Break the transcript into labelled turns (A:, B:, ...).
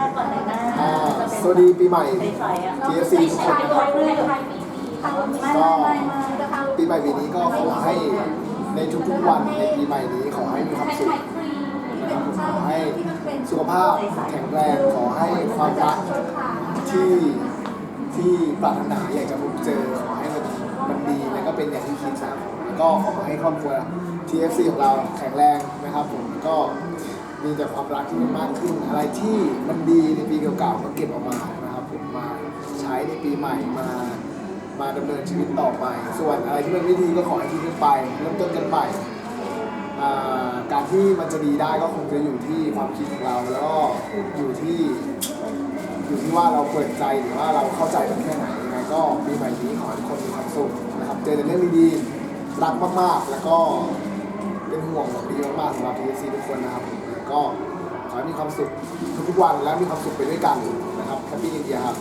A: ท่าก่อนเลยนะ
B: อ่าสวัสดีปีใหม่
A: ใสๆอะ
B: TFC ทุกคนนะครับ
A: ไม่ไม่ไม่ไม่จะทำ
B: ปีใหม่ปีนี้ก็ขอให้ในทุกๆวันในปีใหม่นี้ขอให้มีความสุขนะครับขอให้สุขภาพแข็งแรงขอให้ความรักที่ที่ปรารถนาอยากจะพบเจอขอให้มันมันดีแล้วก็เป็นอย่างที่คิดนะครับแล้วก็ขอให้ครอบครัว TFC ของเราแข็งแรงนะครับผมแล้วก็ มีแต่ความรักที่มันมากขึ้น อะไรที่มันดีในปีเก่าๆก็เก็บออกมานะครับผมมาใช้ในปีใหม่มา มาดำเนินชีวิตต่อไป ส่วนอะไรที่มันไม่ดีก็ขอให้ทิ้งกันไปเริ่มต้นกันใหม่การที่มันจะดีได้ก็คงจะอยู่ที่ความคิดของเราแล้วก็อยู่ที่อยู่ที่ว่าเราเปิดใจหรือว่าเราเข้าใจกันแค่ไหนยังไงก็ปีใหม่นี้ขอให้ทุกคนมีความสุขนะครับเจอแต่เรื่องดีๆรักมากๆแล้วก็เป็นห่วงหวังดีมากๆสำหรับ PFC ทุกคนนะครับ ก็ขอให้มีความสุขทุกๆวันและมีความสุขไปด้วยกันนะครับแฮปปี้อินเดียครับ